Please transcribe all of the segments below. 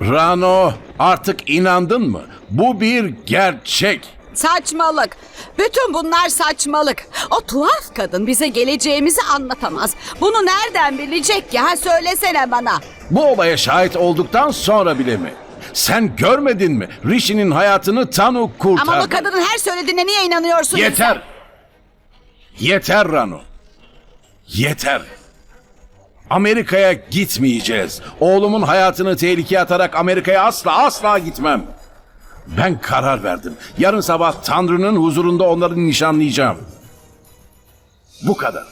Rano artık inandın mı? Bu bir gerçek. Saçmalık. Bütün bunlar saçmalık. O tuhaf kadın bize geleceğimizi anlatamaz. Bunu nereden bilecek ki? Ha söylesene bana. Bu olaya şahit olduktan sonra bile mi? Sen görmedin mi? Rishi'nin hayatını Tanu kurtardı. Ama bu kadının her söylediğine niye inanıyorsun? Yeter. Yeter Rano. Yeter. Amerika'ya gitmeyeceğiz. Oğlumun hayatını tehlikeye atarak Amerika'ya asla asla gitmem. Ben karar verdim. Yarın sabah Tanrı'nın huzurunda onları nişanlayacağım. Bu kadar.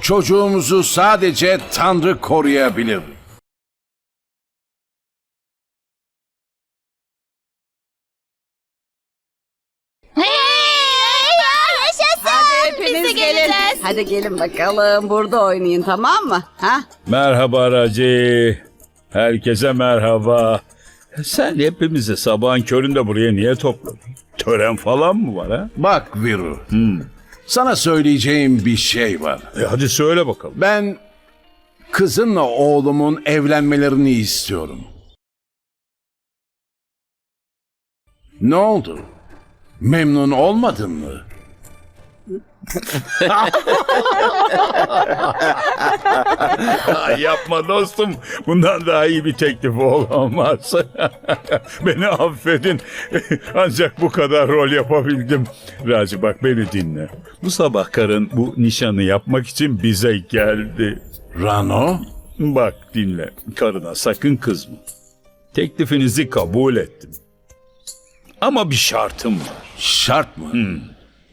Çocuğumuzu sadece Tanrı koruyabilir. Yaşasın. Hadi hepiniz Biz de gelin. geleceğiz. Hadi gelin bakalım. Burada oynayın tamam mı? Ha? Merhaba Raci. Herkese merhaba. Sen hepimizi sabahın köründe buraya niye topladın? Tören falan mı var ha? Bak Viru. Sana söyleyeceğim bir şey var. E hadi söyle bakalım. Ben kızınla oğlumun evlenmelerini istiyorum. Ne oldu? Memnun olmadın mı? Ay yapma dostum. Bundan daha iyi bir teklif olamaz. beni affedin. Ancak bu kadar rol yapabildim. Raci bak beni dinle. Bu sabah karın bu nişanı yapmak için bize geldi. Rano? Bak dinle. Karına sakın kızma. Teklifinizi kabul ettim. Ama bir şartım var. Şart mı?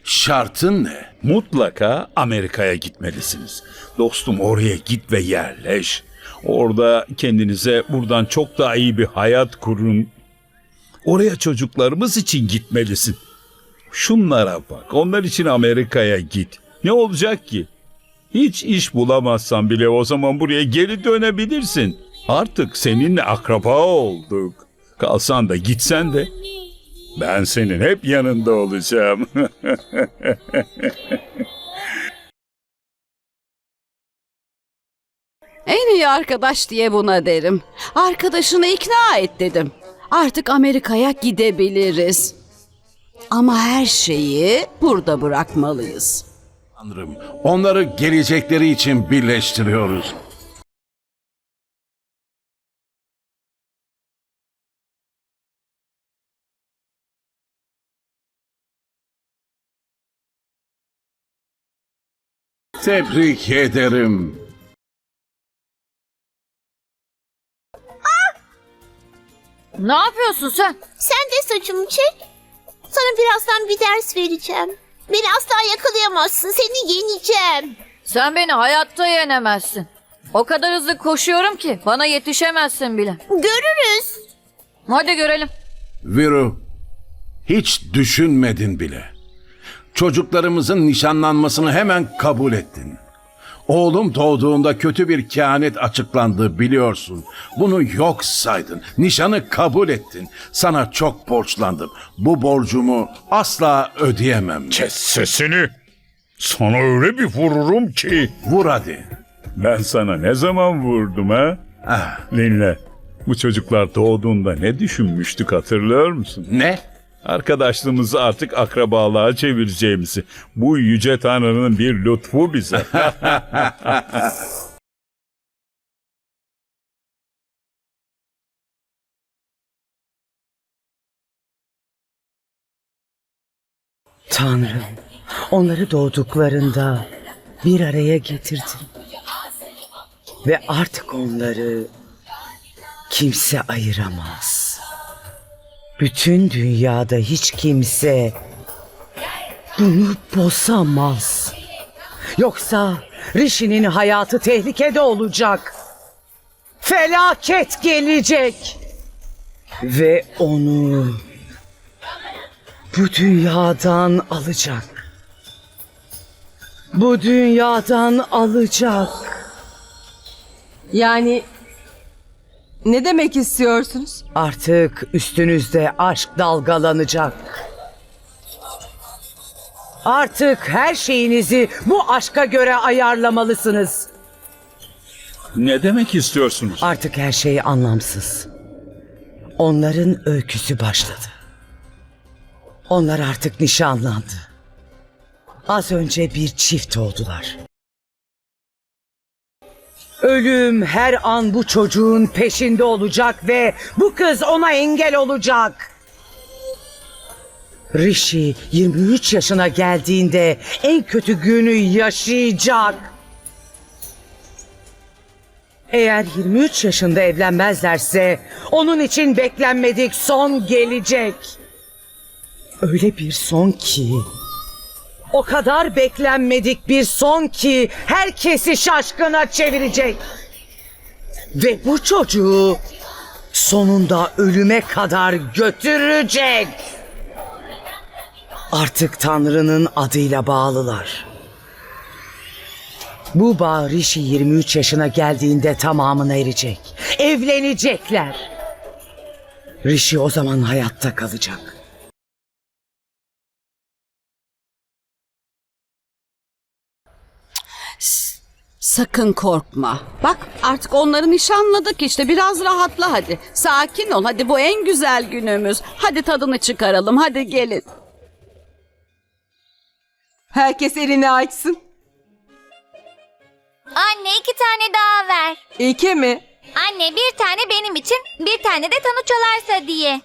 Şartın ne? Mutlaka Amerika'ya gitmelisiniz. Dostum oraya git ve yerleş. Orada kendinize buradan çok daha iyi bir hayat kurun. Oraya çocuklarımız için gitmelisin. Şunlara bak. Onlar için Amerika'ya git. Ne olacak ki? Hiç iş bulamazsan bile o zaman buraya geri dönebilirsin. Artık seninle akraba olduk. Kalsan da gitsen de ben senin hep yanında olacağım. En iyi arkadaş diye buna derim. Arkadaşını ikna et dedim. Artık Amerika'ya gidebiliriz. Ama her şeyi burada bırakmalıyız. Tanrım, onları gelecekleri için birleştiriyoruz. Tebrik ederim. Ne yapıyorsun sen? Sen de saçımı çek. Sana birazdan bir ders vereceğim. Beni asla yakalayamazsın. Seni yeneceğim. Sen beni hayatta yenemezsin. O kadar hızlı koşuyorum ki bana yetişemezsin bile. Görürüz. Hadi görelim. Viru, hiç düşünmedin bile. Çocuklarımızın nişanlanmasını hemen kabul ettin. Oğlum doğduğunda kötü bir kehanet açıklandı biliyorsun. Bunu yok saydın. Nişanı kabul ettin. Sana çok borçlandım. Bu borcumu asla ödeyemem. Kes sesini. Sana öyle bir vururum ki. Vur hadi. Ben sana ne zaman vurdum ha? Ah, Dinle. Bu çocuklar doğduğunda ne düşünmüştük hatırlıyor musun? ne? Arkadaşlığımızı artık akrabalığa çevireceğimizi. Bu yüce tanrının bir lütfu bize. Tanrım, onları doğduklarında bir araya getirdin. Ve artık onları kimse ayıramaz. Bütün dünyada hiç kimse bunu bozamaz. Yoksa Rishi'nin hayatı tehlikede olacak. Felaket gelecek. Ve onu bu dünyadan alacak. Bu dünyadan alacak. Yani ne demek istiyorsunuz? Artık üstünüzde aşk dalgalanacak. Artık her şeyinizi bu aşka göre ayarlamalısınız. ne demek istiyorsunuz? Artık her şey anlamsız. Onların öyküsü başladı. Onlar artık nişanlandı. Az önce bir çift oldular. Ölüm her an bu çocuğun peşinde olacak ve bu kız ona engel olacak. Rishi 23 yaşına geldiğinde en kötü günü yaşayacak. Eğer 23 yaşında evlenmezlerse onun için beklenmedik son gelecek. Öyle bir son ki o kadar beklenmedik bir son ki herkesi şaşkına çevirecek. Ve bu çocuğu sonunda ölüme kadar götürecek. Artık Tanrı'nın adıyla bağlılar. Bu bağ Rishi 23 yaşına geldiğinde tamamına erecek. Evlenecekler. Rishi o zaman hayatta kalacak. Sakın korkma. Bak artık onları nişanladık işte. Biraz rahatla hadi. Sakin ol. Hadi bu en güzel günümüz. Hadi tadını çıkaralım. Hadi gelin. Herkes elini açsın. Anne iki tane daha ver. İki mi? Anne bir tane benim için bir tane de Tanu çalarsa diye.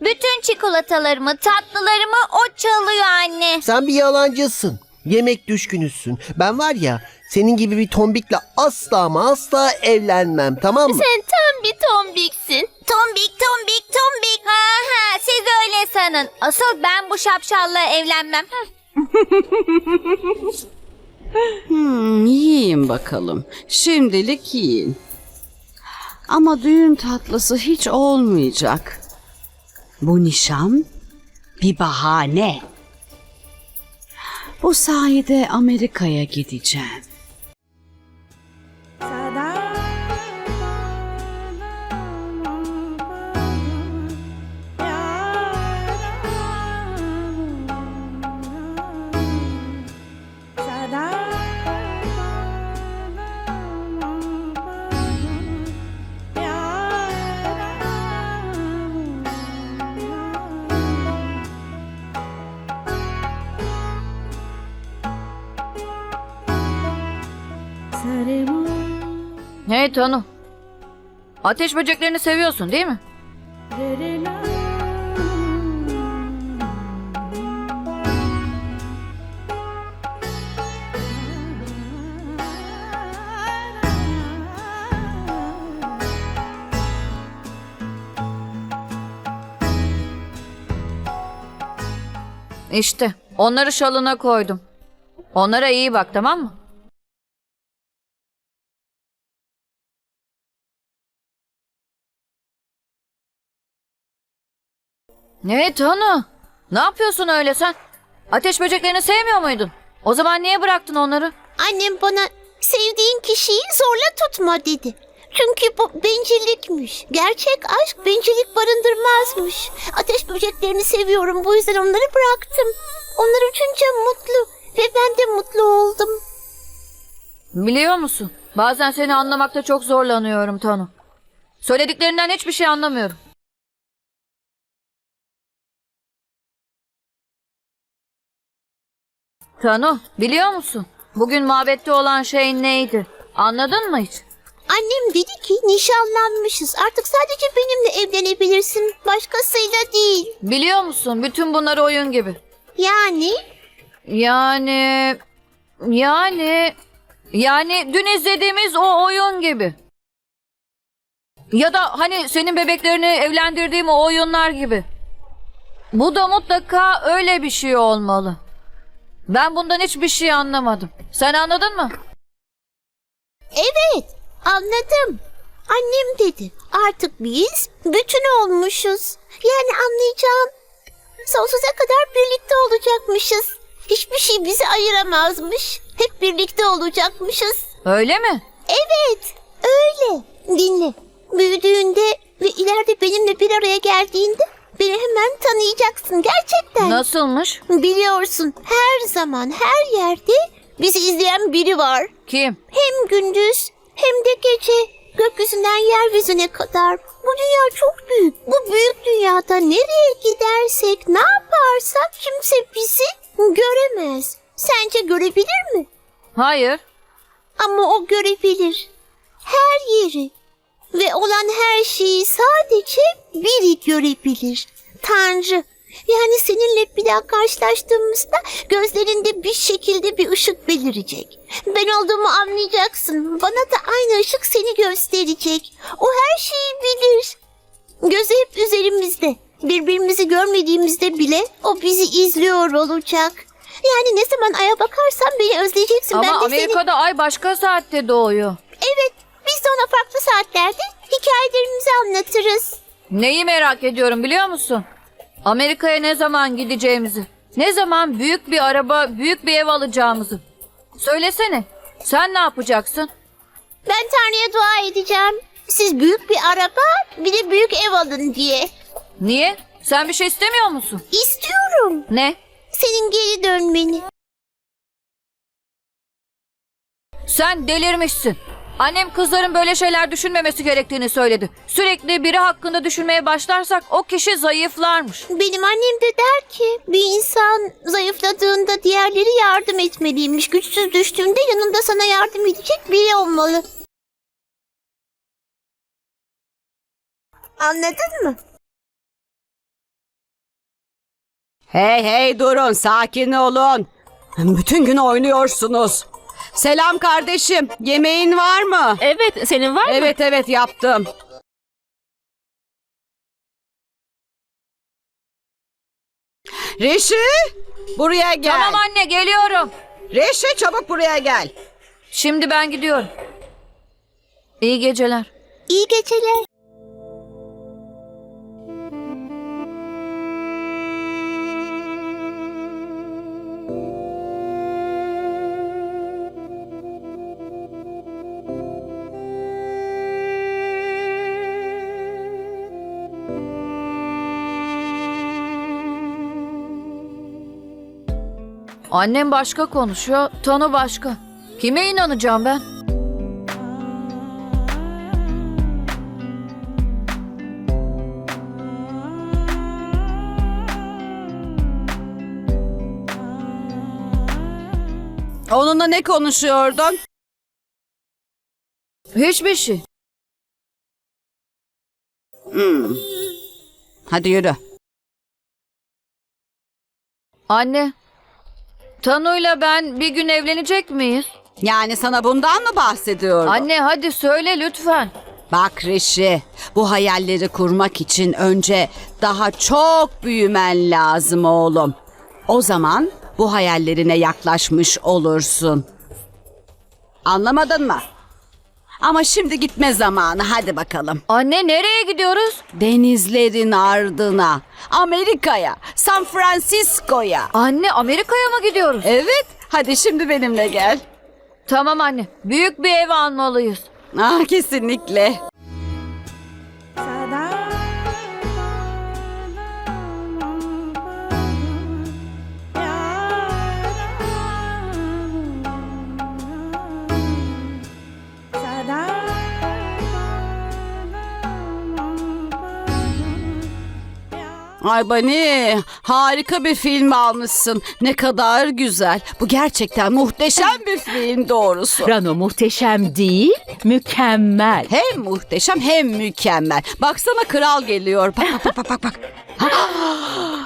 Bütün çikolatalarımı, tatlılarımı o çalıyor anne. Sen bir yalancısın. Yemek düşkünüsün. Ben var ya senin gibi bir tombikle asla ama asla evlenmem tamam mı? Sen tam bir tombiksin. Tombik, tombik, tombik. Ha ha siz öyle sanın. Asıl ben bu şapşalla evlenmem. Hmm, yiyin bakalım. Şimdilik yiyin. Ama düğün tatlısı hiç olmayacak. Bu nişan bir bahane. Bu sayede Amerika'ya gideceğim. Hey Tanu. Ateş böceklerini seviyorsun değil mi? İşte onları şalına koydum. Onlara iyi bak tamam mı? Ne Tanu? Ne yapıyorsun öyle sen? Ateş böceklerini sevmiyor muydun? O zaman niye bıraktın onları? Annem bana sevdiğin kişiyi zorla tutma dedi. Çünkü bu bencillikmiş. Gerçek aşk bencillik barındırmazmış. Ateş böceklerini seviyorum bu yüzden onları bıraktım. Onlar uçunca mutlu ve ben de mutlu oldum. Biliyor musun? Bazen seni anlamakta çok zorlanıyorum Tanu. Söylediklerinden hiçbir şey anlamıyorum. Tanu, biliyor musun? Bugün mabette olan şey neydi? Anladın mı hiç? Annem dedi ki nişanlanmışız. Artık sadece benimle evlenebilirsin. Başkasıyla değil. Biliyor musun? Bütün bunlar oyun gibi. Yani Yani... Yani... Yani dün izlediğimiz o oyun gibi. Ya da hani senin bebeklerini evlendirdiğim o oyunlar gibi. Bu da mutlaka öyle bir şey olmalı. Ben bundan hiçbir şey anlamadım. Sen anladın mı? evet anladım. Annem dedi. Artık biz bütün olmuşuz. Yani anlayacağın sonsuza kadar birlikte olacakmışız. Hiçbir şey bizi ayıramazmış. Hep birlikte olacakmışız. Öyle mi? Evet, öyle. Dinle. Büyüdüğünde ve ileride benimle bir araya geldiğinde beni hemen tanıyacaksın gerçekten. Nasılmış? Biliyorsun her zaman her yerde bizi izleyen biri var. Kim? Hem gündüz hem de gece. Gökyüzünden yeryüzüne kadar. Bu dünya çok büyük. Bu büyük dünyada nereye gidersek, ne yaparsak kimse bizi göremez. Sence görebilir mi? Hayır. Ama o görebilir. Her yeri ve olan her şeyi sadece biri görebilir. Tanrı. Yani seninle bir daha karşılaştığımızda gözlerinde bir şekilde bir ışık belirecek. Ben olduğumu anlayacaksın. Bana da aynı ışık seni gösterecek. O her şeyi bilir. Gözü hep üzerimizde. Birbirimizi görmediğimizde bile o bizi izliyor olacak. Yani ne zaman aya bakarsan beni özleyeceksin. Ama ben de seni... Amerika'da ay başka saatte doğuyor. Evet, biz de ona farklı saatlerde hikayelerimizi anlatırız. Neyi merak ediyorum biliyor musun? Amerika'ya ne zaman gideceğimizi. Ne zaman büyük bir araba, büyük bir ev alacağımızı. Söylesene. Sen ne yapacaksın? Ben Tanrı'ya dua edeceğim. Siz büyük bir araba, bir de büyük ev alın diye. Niye? Sen bir şey istemiyor musun? İstiyorum. Ne? Senin geri dönmeni. Sen delirmişsin. Annem kızların böyle şeyler düşünmemesi gerektiğini söyledi. Sürekli biri hakkında düşünmeye başlarsak o kişi zayıflarmış. Benim annem de der ki bir insan zayıfladığında diğerleri yardım etmeliymiş. Güçsüz düştüğünde yanında sana yardım edecek biri olmalı. Anladın mı? Hey hey durun sakin olun. Bütün gün oynuyorsunuz. Selam kardeşim. Yemeğin var mı? Evet, senin var mı? Evet evet yaptım. Reşi buraya gel. Tamam anne geliyorum. Reşi çabuk buraya gel. Şimdi ben gidiyorum. İyi geceler. İyi geceler. Annem başka konuşuyor, Tanu başka. Kime inanacağım ben? Onunla ne konuşuyordun? Hiçbir şey. Hadi yürü. Anne, Tanu'yla ben bir gün evlenecek miyiz? Yani sana bundan mı bahsediyordum? Anne hadi söyle lütfen. Bak Rişi, bu hayalleri kurmak için önce daha çok büyümen lazım oğlum. O zaman bu hayallerine yaklaşmış olursun. Anlamadın mı? Ama şimdi gitme zamanı hadi bakalım. Anne nereye gidiyoruz? Denizlerin ardına, Amerika'ya, San Francisco'ya. Anne Amerika'ya mı gidiyoruz? Evet, hadi şimdi benimle gel. Tamam anne. Büyük bir ev almalıyız. Ah kesinlikle. Ay Bani harika bir film almışsın. Ne kadar güzel. Bu gerçekten muhteşem bir film doğrusu. Rano muhteşem değil, mükemmel. Hem muhteşem hem mükemmel. Baksana kral geliyor. Bak bak bak bak bak.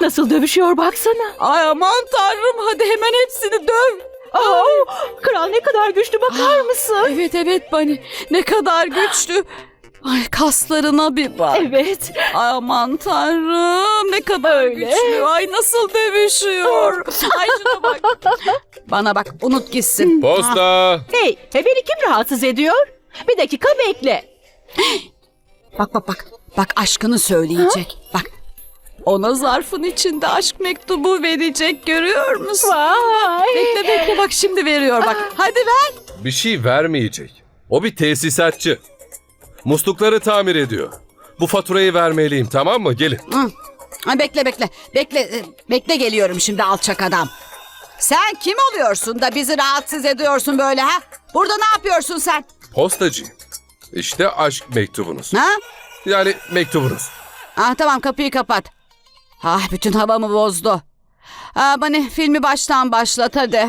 Nasıl dövüşüyor baksana. Ay aman tanrım hadi hemen hepsini döv. Aa, kral ne kadar güçlü bakar mısın? Evet evet Bani ne kadar güçlü. Ay kaslarına bir bak. Evet. Ay aman tanrım ne kadar Öyle. güçlü. Ay nasıl dövüşüyor. Ay şuna bak. Bana bak unut gitsin. Posta. Hey, he beni kim rahatsız ediyor? Bir dakika bekle. Bak bak bak. Bak aşkını söyleyecek. Bak. Ona zarfın içinde aşk mektubu verecek görüyor musun? Vay. Bekle bekle bak şimdi veriyor bak. Hadi ver. Bir şey vermeyecek. O bir tesisatçı. Muslukları tamir ediyor. Bu faturayı vermeliyim tamam mı? Gelin. Hı. Ay bekle bekle. Bekle e, bekle geliyorum şimdi alçak adam. Sen kim oluyorsun da bizi rahatsız ediyorsun böyle ha? Burada ne yapıyorsun sen? Postacıyım. İşte aşk mektubunuz. Ha? Yani mektubunuz. Ah tamam kapıyı kapat. Ah bütün havamı bozdu. Ah bana filmi baştan başlat hadi.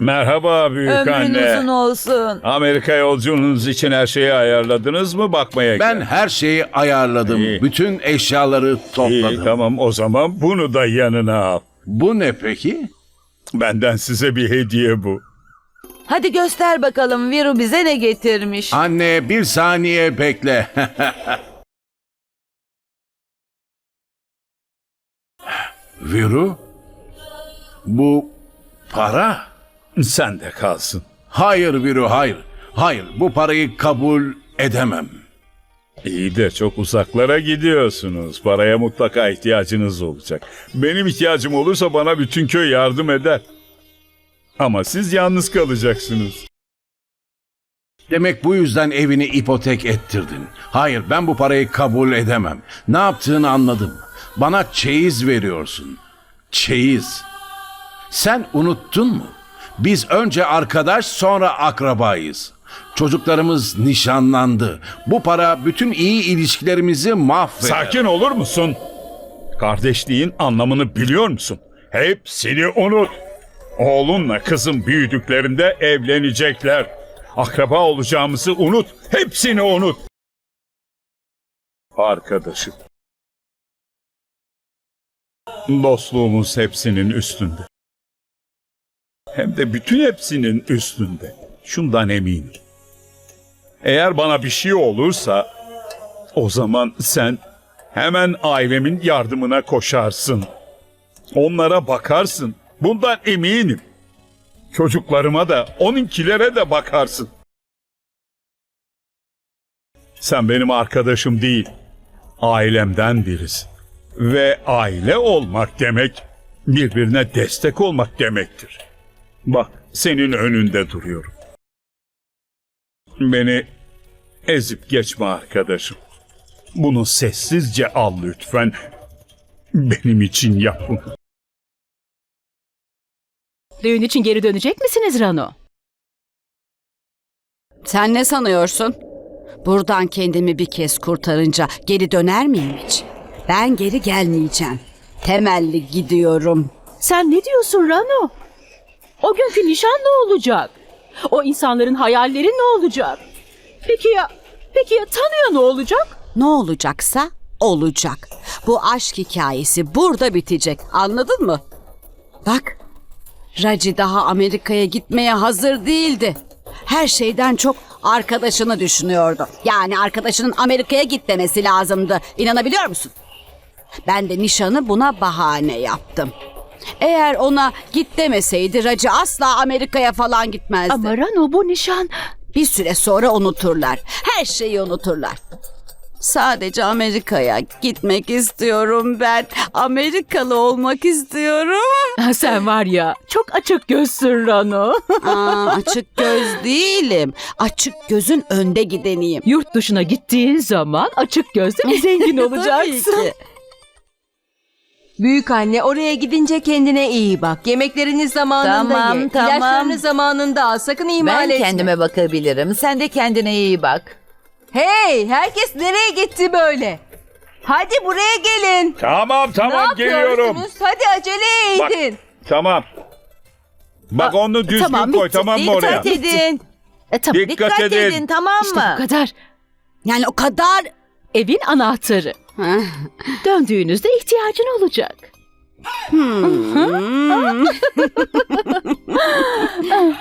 Merhaba büyük Ömrün anne. uzun olsun. Amerika yolculuğunuz için her şeyi ayarladınız mı? Bakmaya Ben her şeyi ayarladım. İyi. Bütün eşyaları topladım. İyi tamam o zaman bunu da yanına al. Bu ne peki? Benden size bir hediye bu. Hadi göster bakalım Viru bize ne getirmiş. Anne bir saniye bekle. Viru? Bu para? Sen de kalsın. Hayır Viru hayır. Hayır bu parayı kabul edemem. İyi de çok uzaklara gidiyorsunuz. Paraya mutlaka ihtiyacınız olacak. Benim ihtiyacım olursa bana bütün köy yardım eder. Ama siz yalnız kalacaksınız. Demek bu yüzden evini ipotek ettirdin. Hayır ben bu parayı kabul edemem. Ne yaptığını anladım. Bana çeyiz veriyorsun. Çeyiz. Sen unuttun mu? Biz önce arkadaş sonra akrabayız. Çocuklarımız nişanlandı. Bu para bütün iyi ilişkilerimizi mahveder. Sakin olur musun? Kardeşliğin anlamını biliyor musun? Hepsini unut. Oğlunla kızım büyüdüklerinde evlenecekler. Akraba olacağımızı unut. Hepsini unut. Arkadaşım. Dostluğumuz hepsinin üstünde. Hem de bütün hepsinin üstünde. Şundan eminim. Eğer bana bir şey olursa o zaman sen hemen ailemin yardımına koşarsın. Onlara bakarsın. Bundan eminim. Çocuklarıma da onunkilere de bakarsın. Sen benim arkadaşım değil, ailemden birisin. Ve aile olmak demek birbirine destek olmak demektir. Bak senin önünde duruyorum. Beni ezip geçme arkadaşım. Bunu sessizce al lütfen. Benim için yap bunu. Düğün için geri dönecek misiniz Rano? Sen ne sanıyorsun? Buradan kendimi bir kez kurtarınca geri döner miyim hiç? Ben geri gelmeyeceğim. Temelli gidiyorum. Sen ne diyorsun Rano? O günkü nişan ne olacak? O insanların hayalleri ne olacak? Peki ya, peki ya tanıyor ne olacak? Ne olacaksa olacak. Bu aşk hikayesi burada bitecek. Anladın mı? Bak, Raci daha Amerika'ya gitmeye hazır değildi. Her şeyden çok arkadaşını düşünüyordu. Yani arkadaşının Amerika'ya gitmemesi lazımdı. İnanabiliyor musun? Ben de nişanı buna bahane yaptım. Eğer ona git demeseydi Raci asla Amerika'ya falan gitmezdi. Ama Rano bu nişan... Bir süre sonra unuturlar. Her şeyi unuturlar. Sadece Amerika'ya gitmek istiyorum ben. Amerikalı olmak istiyorum. Ha, Sen var ya çok açık gözsün Rano. Aa, açık göz değilim. Açık gözün önde gideniyim. Yurt dışına gittiğin zaman açık gözlü bir zengin Tabii olacaksın. ki. Büyük anne oraya gidince kendine iyi bak. Yemeklerini zamanında Tamam, ye. tamam. İlaçlarını zamanında al. Sakın ihmal Ben etme. kendime bakabilirim. Sen de kendine iyi bak. Hey herkes nereye gitti böyle? Hadi buraya gelin. Tamam tamam ne geliyorum. yapıyorsunuz? Hadi acele Bak. edin. Tamam. Bak onu düzgün tamam koy bitti. tamam mı oraya? Dikkat edin. E, tamam, Dikkat dikkat, edin. edin. tamam İşte mı? bu kadar. Yani o kadar... Evin anahtarı. Döndüğünüzde ihtiyacın olacak.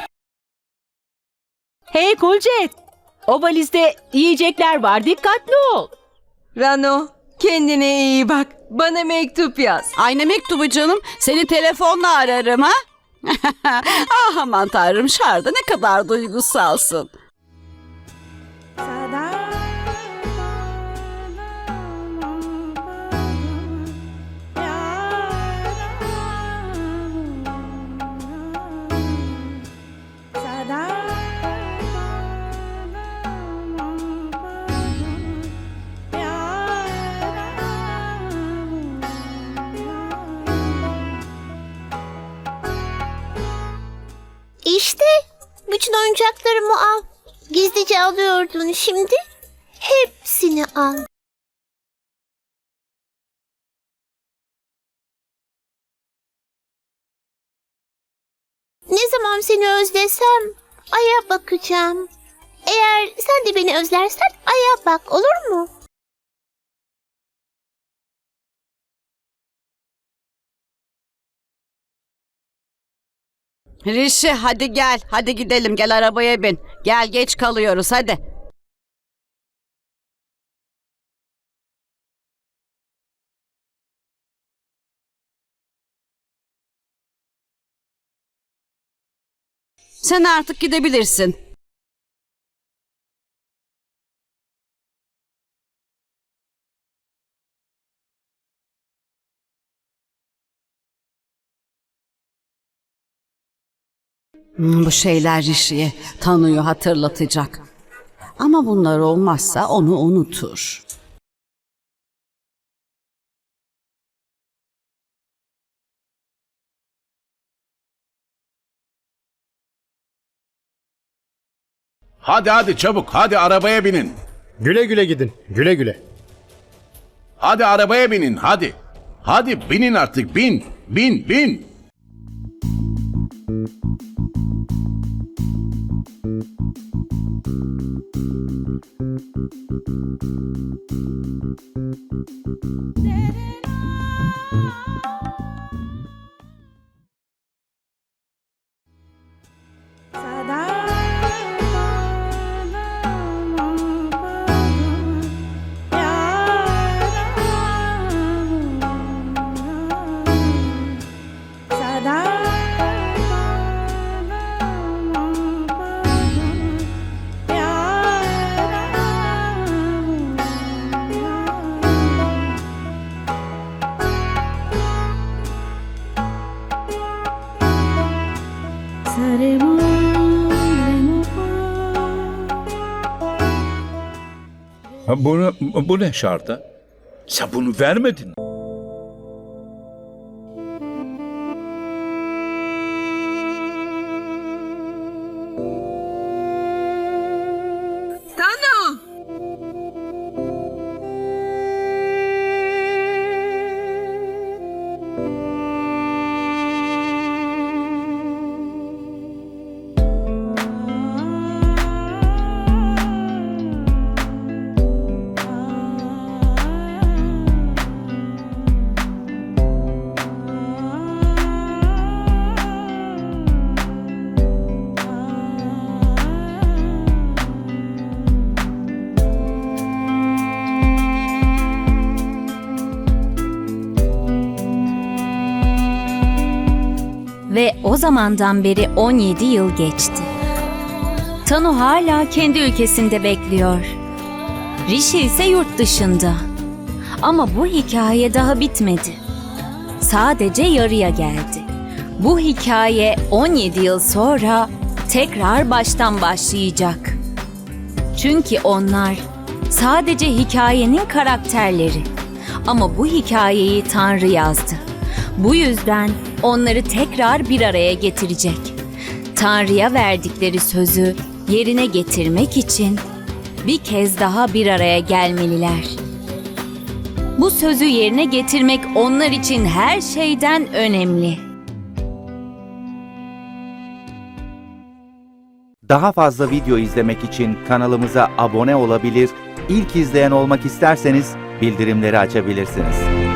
hey Kulcet. O valizde yiyecekler var. Dikkatli ol. Rano kendine iyi bak. Bana mektup yaz. Aynı mektubu canım. Seni telefonla ararım ha. ah aman tanrım Şarda ne kadar duygusalsın. Bütün oyuncaklarımı al. Gizlice alıyordun şimdi. Hepsini al. Ne zaman seni özlesem aya bakacağım. Eğer sen de beni özlersen aya bak olur mu? Rişi hadi gel. Hadi gidelim gel arabaya bin. Gel geç kalıyoruz hadi. Sen artık gidebilirsin. Bu şeyler Rişi'ye tanıyor hatırlatacak. Ama bunlar olmazsa onu unutur. Hadi hadi çabuk hadi arabaya binin. Güle güle gidin. Güle güle. Hadi arabaya binin hadi. Hadi binin artık bin. Bin bin. Bunu, bu ne şarta? Sen bunu vermedin. Zamandan beri 17 yıl geçti. Tanu hala kendi ülkesinde bekliyor. Rishi ise yurt dışında. Ama bu hikaye daha bitmedi. Sadece yarıya geldi. Bu hikaye 17 yıl sonra tekrar baştan başlayacak. Çünkü onlar sadece hikayenin karakterleri. Ama bu hikayeyi Tanrı yazdı. Bu yüzden onları tekrar bir araya getirecek. Tanrı'ya verdikleri sözü yerine getirmek için bir kez daha bir araya gelmeliler. Bu sözü yerine getirmek onlar için her şeyden önemli. Daha fazla video izlemek için kanalımıza abone olabilir, ilk izleyen olmak isterseniz bildirimleri açabilirsiniz.